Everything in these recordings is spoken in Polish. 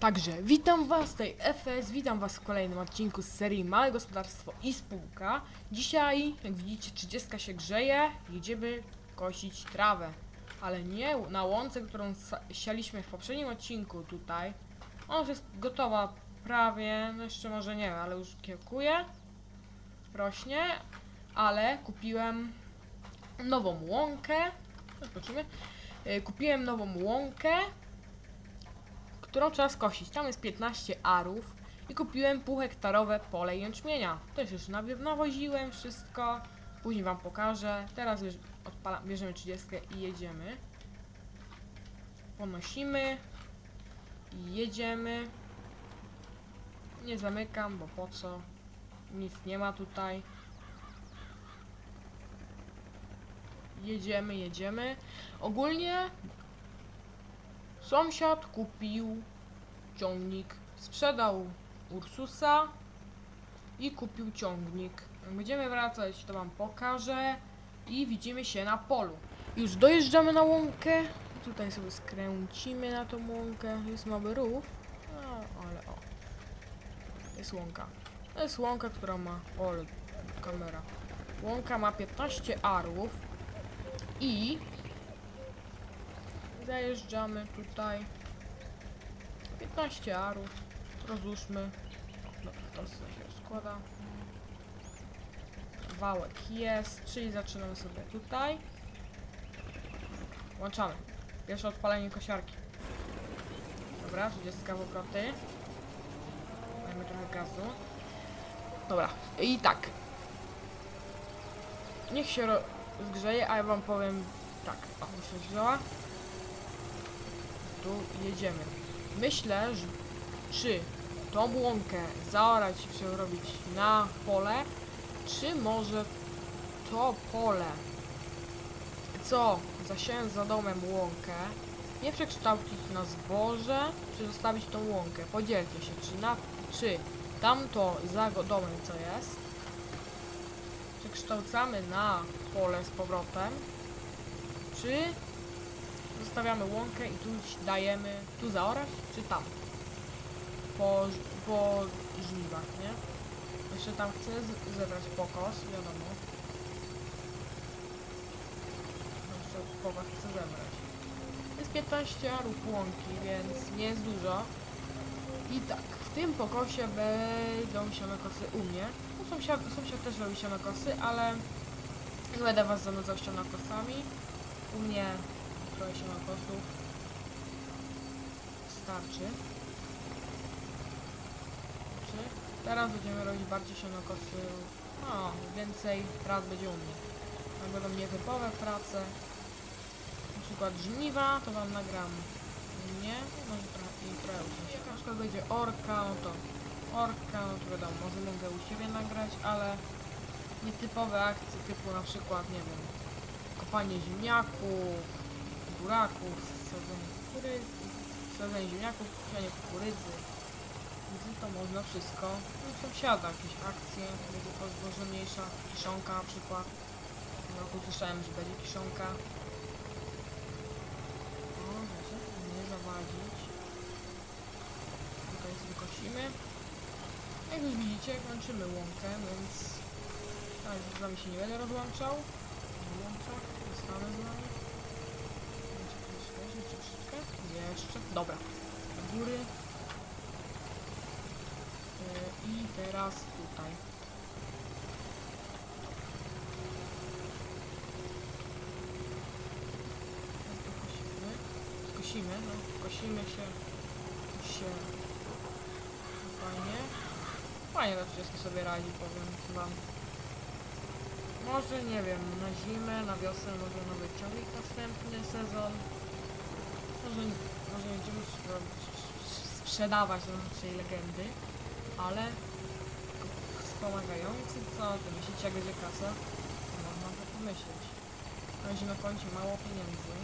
Także witam Was, tej FS, witam Was w kolejnym odcinku z serii Małe Gospodarstwo i Spółka. Dzisiaj, jak widzicie, 30 się grzeje, jedziemy kosić trawę. Ale nie na łące, którą sialiśmy w poprzednim odcinku tutaj. Ona już jest gotowa prawie, no jeszcze może nie wiem, ale już kiełkuje, rośnie, ale kupiłem nową łąkę. Zobaczymy. Y, Kupiłem nową łąkę, którą trzeba skosić. Tam jest 15 arów i kupiłem półhektarowe pole jęczmienia. Też już nawoziłem wszystko. Później wam pokażę. Teraz już odpala, bierzemy 30 i jedziemy. Ponosimy i jedziemy. Nie zamykam, bo po co? Nic nie ma tutaj. Jedziemy, jedziemy. Ogólnie Sąsiad kupił ciągnik, sprzedał Ursusa i kupił ciągnik. Będziemy wracać, to wam pokażę i widzimy się na polu. Już dojeżdżamy na łąkę. Tutaj sobie skręcimy na tą łąkę. Jest mały rów. No, ale o. Jest łąka. To jest łąka, która ma... O, kamera. Łąka ma 15 arów i Zajeżdżamy tutaj. 15 arów. Rozłóżmy. No, to się rozkłada. Wałek jest, czyli zaczynamy sobie tutaj. Włączamy. Pierwsze odpalenie kosiarki. Dobra, 30 w obroty. Dajmy trochę gazu. Dobra, i tak. Niech się ro- zgrzeje, a ja wam powiem tak. O, już się zgrzała jedziemy. Myślę, że czy tą łąkę zaorać i przerobić na pole, czy może to pole, co zasiałem za domem łąkę, nie przekształcić na zboże, czy zostawić tą łąkę. Podzielcie się, czy, na, czy tamto za domem, co jest, przekształcamy na pole z powrotem, czy zostawiamy łąkę i tu dajemy, tu zaorać, czy tam? Po, po żniwach, nie? Jeszcze tam chcę zebrać pokos, wiadomo. Jeszcze pokos chcę zebrać. Jest 15 arów łąki, więc nie jest dużo. I tak, w tym pokosie będą sianokosy u mnie. No, sąsiad, sąsiad też robi sianokosy, ale nie będę was zanudzał sianokosami. U mnie trochę sianokosów starczy. Czy teraz będziemy robić bardziej sianokosy. O, więcej prac będzie u mnie. Jak będą nietypowe prace, na przykład żniwa, to wam nagram. Nie, może trochę, i trochę u sąsiada. Na przykład będzie orka, no to orka, no to wiadomo, może mogę u siebie nagrać, ale nietypowe akcje typu na przykład, nie wiem, kopanie ziemniaków, buraków, sadzenie kukurydzy, sadzenie ziemniaków, sianie kukurydzy. Więc to można wszystko. No, sąsiada jakieś akcje, będzie to może mniejsza, kiszonka na przykład. W tym roku słyszałem, że będzie kiszonka. O, wiecie, nie zawadzić. Tutaj sobie kosimy. Jak już widzicie, kończymy łąkę, więc tak, z wami się nie będę rozłączał. Łączach, zostanę z wami. Troszeczkę. Jeszcze. Dobra. Do góry. E, I teraz tutaj. Kosimy. Skosimy, no. Kosimy się. się. Fajnie. Fajnie to wszystko sobie radzi, powiem wam. Może, nie wiem, na zimę, na wiosnę, może nowy ciągnik następny sezon. Może, może nie będziemy sprzedawać naszej legendy, ale wspomagający, co ty myślicie, jak będzie kasa? No, Można to pomyśleć. Razie na koncie mało pieniędzy.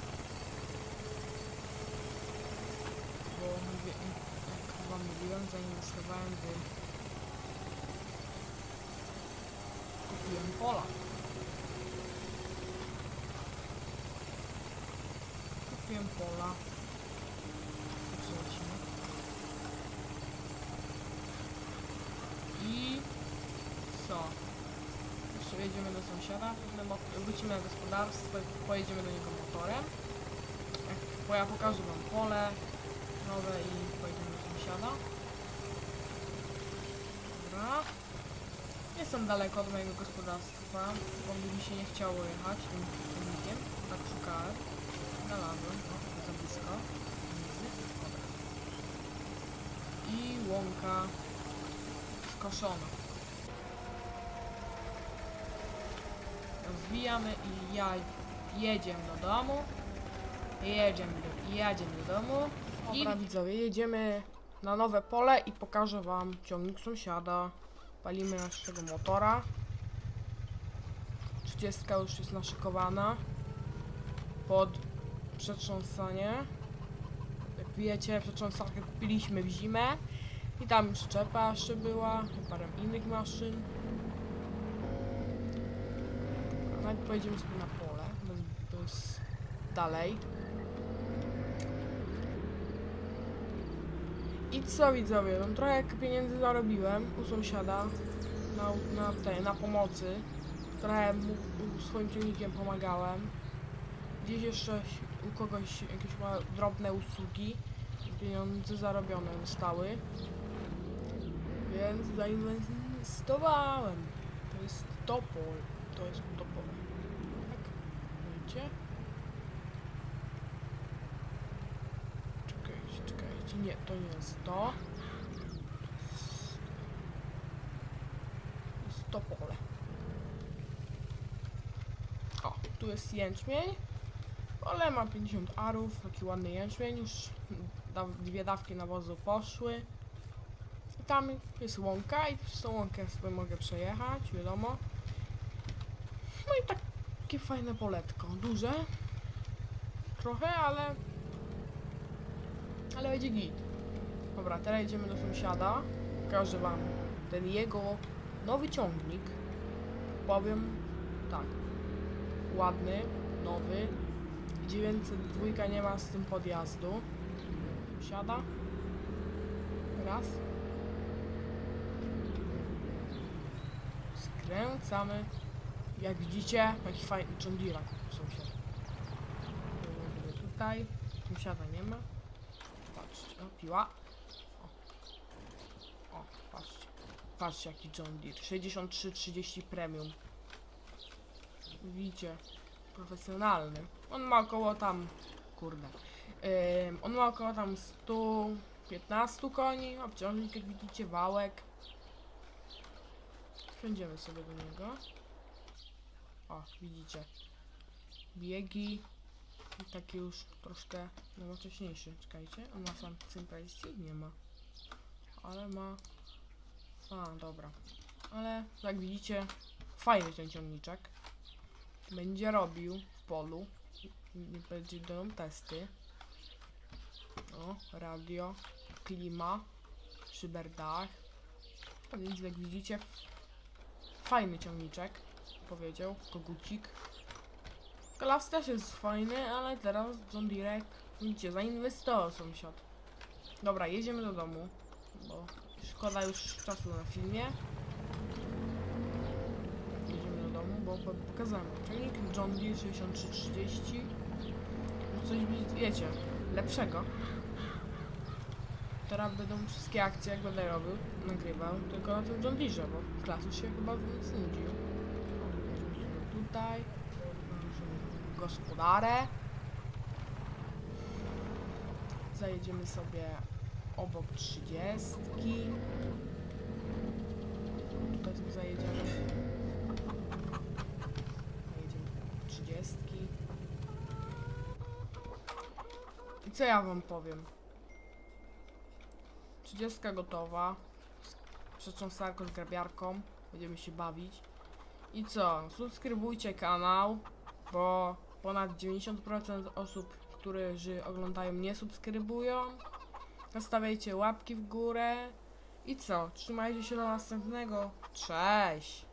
Bo mówię, jak wam mówiłem, zainwestowałem w... Kupiłem pola. kupiłem pola. I co? Jeszcze jedziemy do sąsiada, wrócimy na gospodarstwo i pojedziemy do niego motorem. Tak, bo ja pokażę wam pole nowe i pojedziemy do sąsiada. Dobra. Jestem daleko od mojego gospodarstwa, bo mi się nie chciało jechać tym, tym tak szukałem. Znalazłem, o, za blisko. Dobra. I łąka skoszona. Rozwijamy i ja jedziemy do domu. Jedziemy do, jedziemy do domu. Dobra widzowie, jedziemy na nowe pole i pokażę wam ciągnik sąsiada. Palimy naszego motora. 30 już jest naszykowana pod przetrząsanie. Jak wiecie, przetrząsankę kupiliśmy w zimę i tam przyczepa jeszcze była, i parę innych maszyn. A Najpierw pojedziemy sobie na pole, to jest dalej. I co widzowie, no trochę pieniędzy zarobiłem u sąsiada na, na, tej, na pomocy. Trochę mu swoim ciągnikiem pomagałem. Gdzieś jeszcze u kogoś jakieś ma drobne usługi. Pieniądze zarobione zostały. Więc zainwestowałem. To jest topol. To jest topol. Tak? Widzicie? Czekajcie, czekajcie. Nie, to nie jest to. To jest to pole. O, tu jest jęczmień. Pole ma 50 arów, taki ładny jęczmień. Już dwie dawki nawozu poszły. I tam jest łąka i przez tą łąkę sobie mogę przejechać, wiadomo. No i takie fajne poletko. Duże. Trochę, ale... Ale będzie git. Dobra, teraz jedziemy do sąsiada. Pokażę wam ten jego nowy ciągnik. Powiem tak. Ładny, nowy. 902 nie ma z tym podjazdu. Siada. Raz. Skręcamy. Jak widzicie, jaki fajny John Deere sąsiad. Tutaj. Sąsiada nie ma. Patrzcie, o, piła. O, o patrzcie. Patrzcie jaki John Deere. 6330 premium. Widzicie, profesjonalny. On ma około tam, kurde. Ym, on ma około tam 115 koni, obciążnik jak widzicie, wałek. Wsiądziemy sobie do niego. O, widzicie. Biegi. I taki już troszkę nowocześniejszy. Czekajcie, on ma sam Simplicy? Nie ma. Ale ma... A, dobra. Ale jak widzicie, fajny ten ciągniczek. Będzie robił w polu. Nie będzie dają testy. O, radio, klima, szyberdach. Więc jak widzicie, fajny ciągniczek, powiedział, kogucik. Klas też jest fajny, ale teraz John Deere, widzicie, zainwestował sąsiad. Dobra, jedziemy do domu, bo szkoda już czasu na filmie. Jedziemy do domu, bo po- pokazałem ciągnik John Deere 6330. No Coś wi- wiecie, lepszego. Teraz będą wszystkie akcje, jak będę robił, nagrywał, tylko na tym John Deere, bo klasu się chyba znudził. Tutaj, gospodarę. Zajedziemy sobie obok trzydziestki. Tutaj. Zajedziemy obok trzydziestki. I co ja wam powiem? 30 gotowa. Przetrząsarką, z grabiarką. Będziemy się bawić. I co? Subskrybujcie kanał, bo ponad 90% osób, którzy oglądają nie subskrybują. Zostawiajcie łapki w górę. I co? Trzymajcie się do następnego. Cześć!